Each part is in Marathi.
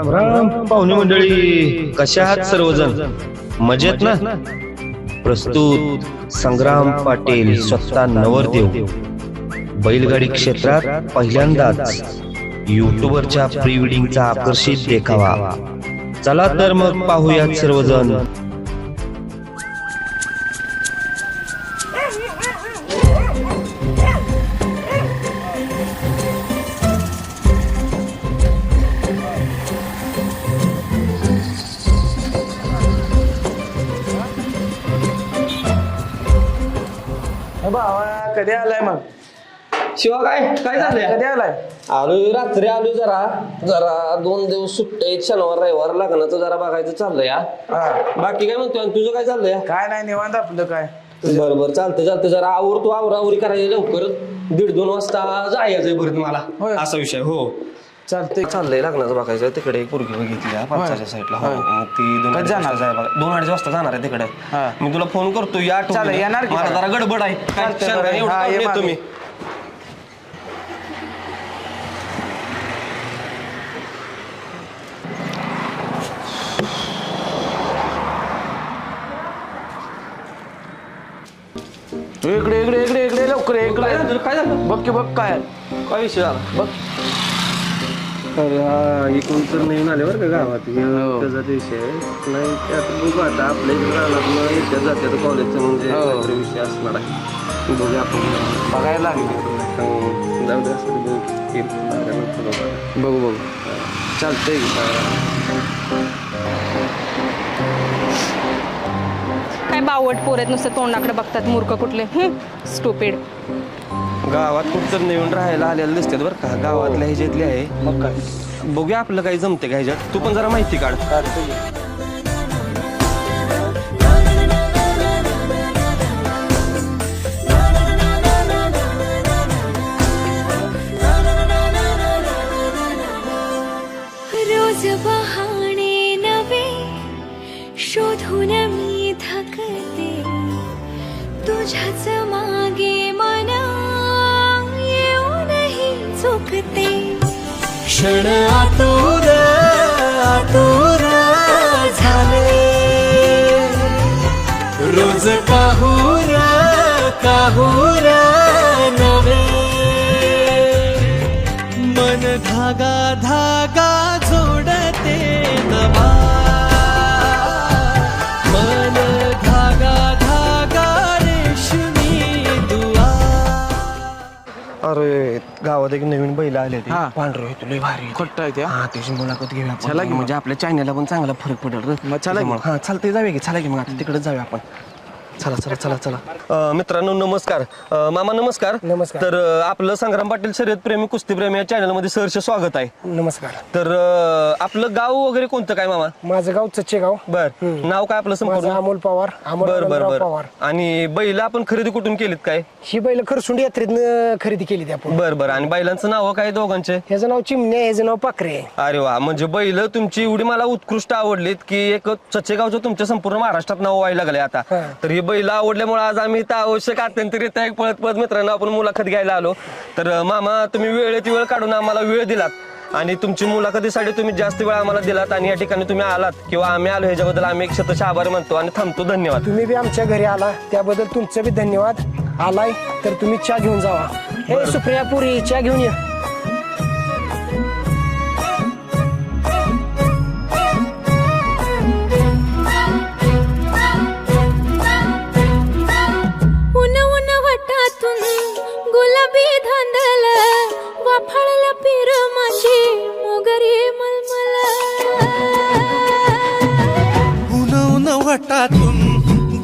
राम राम पाहुणे मंडळी कशा आहात सर्वजण? मजेत ना? प्रस्तुत संग्राम पाटील स्वतः नवरदेव बैलगाडी क्षेत्रात पहिल्यांदाच युट्यूबरच्या प्री वेडिंगचा आकर्षित देखावा. चला तर मग पाहूयात सर्वजण. भावा कधी आलाय मग? शिवा काय? काय झालंय? कधी आलाय? आलोय रात्री आलोय जरा. जरा दोन दिवस सुट्टे आहेत शनिवार रविवार लग्नाचं जरा बघायचं चाललंय हा. बाकी काय म्हणतोय? आणि तुझं काय चाललंय? काय नाही निवांत आपलं काय. बरं बरं चालतं चालतं जरा आवर तू आवरावरी करायची लवकर दीड दोन वाजता जायचंय मला. होय. असा विषय हो. चालतंय चाललंय लग्नाचं बघायचं तिकडे एक पोरगी बघितली हा, पाचच्या साईडला हो. मग ती दोन अडीच जाणार? वाजता जाय बघा. दोन अडीच वाजता जाणार आहे तिकडे हा. मी तुला फोन करतो या आठवणीनं. चालेल, येणार की मला. जरा गडबड आहे काय चालतंय, शनिवारी बरं. एवढं हा, काम ये येतो मागे. मी इकडे इकडे इकडे इकडे लवकर ये, इकडे काय झालं बघ की बघ काय काय विषय झाला बघ अरे हा इकडून तर नवीन आले बरं का गावात. हे हो. त्याचा विषय आहे. नाही त्यात बघू आता आपल्या इकडे राहणार येत्या जात्यात कॉलेजचं म्हणजे हो. काहीतरी विषय असणार आहे. बघूया आपण. बघायला लागले. हं, जाऊ दे असं बघू. बघू. बघू बघू. चालतंय काय बावट पोर आहेत नुसतं तोंडाकडे बघतात मूर्ख कुठले. स्टुपिड गावात खूप तर नवीन राहायला आलेलं दिसतात बरं का. गावातल्या ह्याच्यातले आहे. मग काय बघूया आपलं काही जमते का ह्याच्यात. तू पण जरा माहिती काढ. रोज बहाणे नवे शोधून मी थकते. तुझ्याच क्षण आतुर आतुर झाले. रोज काहूर काहूर नवे मन धागा धागा गावात एक नवीन बैल आले ते हा. पांढरे होते लय भारी. खोट्ट आहे त्या हा त्याची मुलाखत घेऊया आपण. चला की मग. म्हणजे आपल्या चॅनलला पण चांगला फरक पडेल रे. मग चला की. त्याच्यामुळं. हा चालतंय जाऊया की चला की मग आता तिकडे जाऊया आपण चला चला चला चला. अं, मित्रांनो नमस्कार. अं, मामा नमस्कार. नमस्कार. तर अं, आपलं संग्राम पाटील शर्यत प्रेमी कुस्ती प्रेमी या चॅनलमध्ये सहर्ष स्वागत आहे. नमस्कार. तर अं, आपलं गाव वगैरे कोणतं काय मामा? माझं गाव चच्चेगाव. बर. नाव काय आपलं माझं संपूर्ण अमोल पवार अमोल बर बर आनंदराव बर. पवार. आणि बैल आपण खरेदी कुठून केलीत काय? ही बैल खरसुंडी यात्रेतनं खरेदी केली ती आपण. बर बर. आणि बैलांचं नाव काय दोघांचे? ह्याचं नाव चिमण्या ह्याचं नाव पाखरे. आहे. अरे वा. म्हणजे बैल तुमची एवढी मला उत्कृष्ट आवडलीत की एक चचेगावचं तुमच्या संपूर्ण महाराष्ट्रात नाव व्हायला लागले आता. हा. तर ही बैल आवडल्यामुळे आज आम्ही इथं आवश्यक अत्यंतरित्या एक पळत पळत मित्रांनो आपण मुलाखत घ्यायला आलो. तर अं, मामा तुम्ही वेळेत वेळ काढून आम्हाला वेळ दिलात. आणि तुमची मुलाखतीसाठी तुम्ही जास्त वेळ आम्हाला दिलात आणि या ठिकाणी तुम्ही आलात किंवा आम्ही आलो ह्याच्याबद्दल आम्ही एक शतश आभार मानतो आणि थांबतो. धन्यवाद. तुम्ही बी आमच्या घरी आला. त्याबद्दल तुमचं बी धन्यवाद. आलाय. तर तुम्ही चहा घेऊन जावा. हे सुप्रिया पुरी चहा घेऊन या.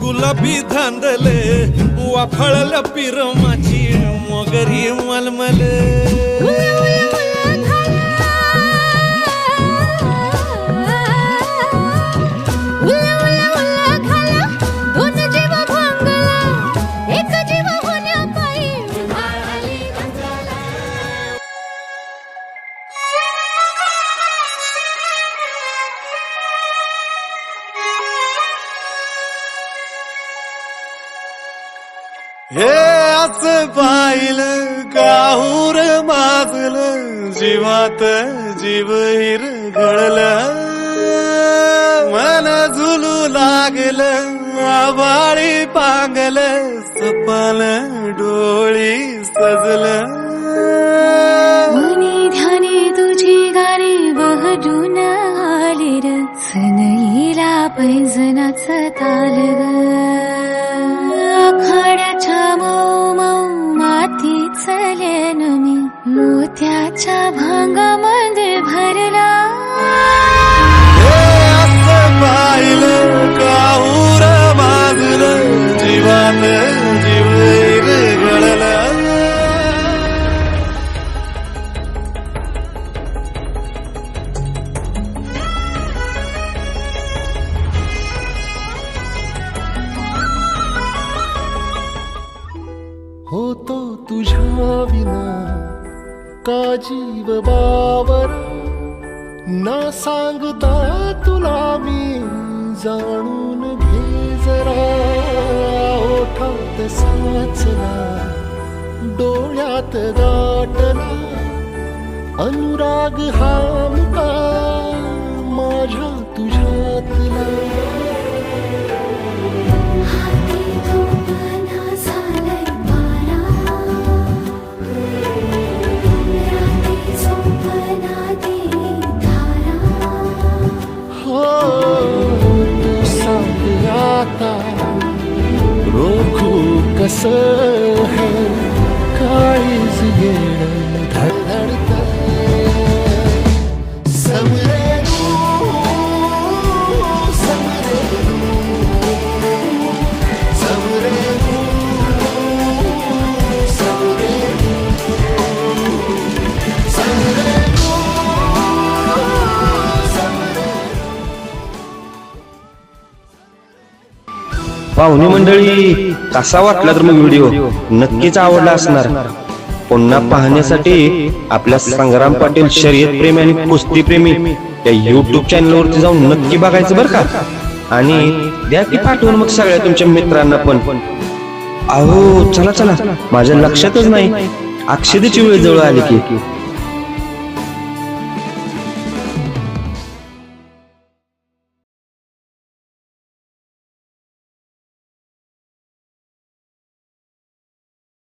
गुलाबी धांदले वाफळलं पिरमाची मगरी मोगरी हे असं पाहिलं काहूर माजलं जीवात जीव हिर गळलं. मन झुलू लागलं आबाळी पांगल सपाल डोळी सजलं. मनी ध्यानी तुझी गाणी बहडून आली र सनईला पैजनाच ताल ग. भग का जीव बावर? ना सांगता तुला मी जाणून घे जरा. ओठात साचला डोळ्यात दाटला अनुराग हा कस पाहुणे मंडळी कसा वाटला तर मग व्हिडिओ? नक्कीच आवडला असणार. पुन्हा पाहण्यासाठी आपल्या संग्राम पाटील शर्यत प्रेमी आणि कुस्ती प्रेमी या युट्यूब चॅनलवरती जाऊन नक्की बघायचं बरं का? आणि द्या की पाठवून मग सगळ्या तुमच्या मित्रांना पण. अहो चला चला. माझ्या लक्षातच नाही. अक्षदेची वेळ जवळ आली की.